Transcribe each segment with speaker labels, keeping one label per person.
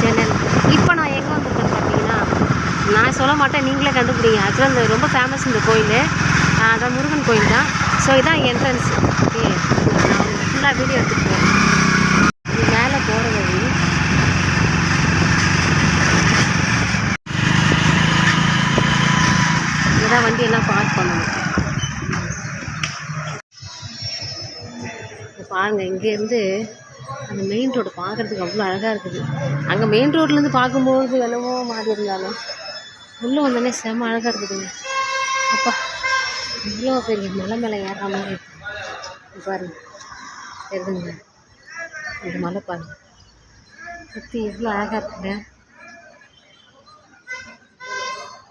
Speaker 1: Channel. இப்போ நான் எங்கே வந்திருக்கேன் பார்த்தீங்கன்னா நான் சொல்ல மாட்டேன் நீங்களே கண்டுபிடிங்க. ஆக்சுவலாக இந்த ரொம்ப ஃபேமஸ் இந்த கோயில். அதான் முருகன் கோயில் தான். ஸோ இதுதான் என்ட்ரன்ஸ் ஓகே நான் ஃபுல்லாக வீடியோ எடுத்துக்கிறேன் மேலே போகிற வழி. இதான் வண்டியெல்லாம் பார்க் பண்ணணும். பாருங்கள் பாருங்க இங்கேருந்து அந்த மெயின் ரோடு பார்க்குறதுக்கு அவ்வளோ அழகாக இருக்குது. அங்கே மெயின் ரோட்லேருந்து பார்க்கும்போது என்னவோ மாறி இருந்தாலும் உள்ளே வந்தோடனே செம அழகாக இருக்குதுங்க. அப்பா இவ்வளோ பெரிய மலை மேலே ஏறுற மாதிரி இருக்கு. பாருங்க. தெரியுதுங்க இந்த மலை பாருங்க. சுற்றி எவ்வளோ அழகாக இருக்குங்க.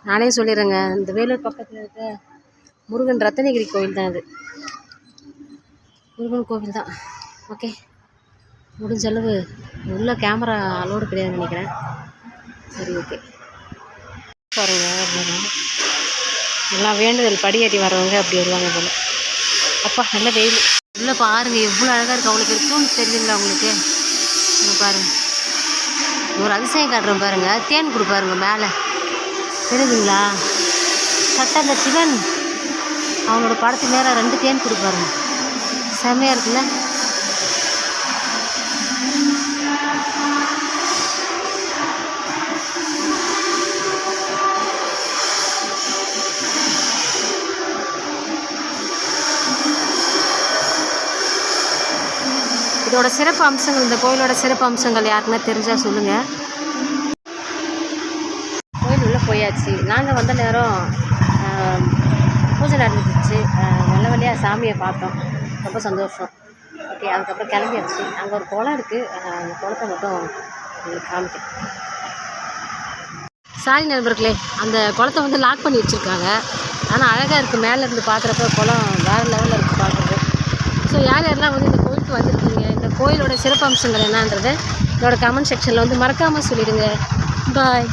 Speaker 1: நானே சொல்லிடுறேங்க இந்த வேலூர் பக்கத்தில் இருக்க முருகன் ரத்தனகிரி கோவில் தான் அது. முருகன் கோவில் தான் ஓகே. முடிஞ்ச அளவு உள்ளே கேமரா அலோடு கிடையாதுன்னு நினைக்கிறேன். சரி ஓகே பாருங்கள் எல்லாம் வேண்டுதல் படியேறி வரவங்க அப்படி வருவாங்க போல. அப்பா நல்ல வெயில். உள்ளே பாருங்க எவ்வளோ அழகாக இருக்குது அவங்களுக்கு இருக்கும்னு தெரியல உங்களுக்கு இங்க பாருங்கள் ஒரு அதிசயம் காட்டுறோம் பாருங்கள் தேன் கொடுப்பாருங்க மேலே. தெரியுதுங்களா? சட்ட இந்த சிவன் அவனோட படத்துக்கு நேராக ரெண்டு தேன் கொடுப்பாருங்க செம்மையாக இருக்குல்ல? இதோட சிறப்பு அம்சங்கள் இந்த கோயிலோட சிறப்பு அம்சங்கள் யாருக்குன்னா தெரிஞ்சால் சொல்லுங்கள் கோயில் உள்ளே போயாச்சு. நாங்கள் வந்த நேரம் பூஜை நடந்துச்சு. நல்ல வழியாக சாமியை பார்த்தோம். ரொம்ப சந்தோஷம். ஓகே அதுக்கப்புறம் கிளம்பியாச்சு. அங்கே ஒரு குளம் இருக்குது அந்த குளத்தை மட்டும் உங்களுக்கு காமிக்கிறேன். சாரி நண்பர்களே அந்த குளத்தை வந்து லாக் பண்ணி வச்சுருக்காங்க. ஆனால் அழகாக இருக்குது மேலேருந்து பார்க்குறப்ப குளம் வேறு லெவலில் இருக்குது பார்க்குறது ஸோ யார் யாரெல்லாம் வந்து இந்த கோயிலுக்கு வந்திருக்கீங்க? கோயிலோட சிறப்பம்சங்கள் என்னன்றது என்னோடய கமெண்ட் செக்ஷனில் வந்து மறக்காமல் சொல்லிடுங்க. பாய்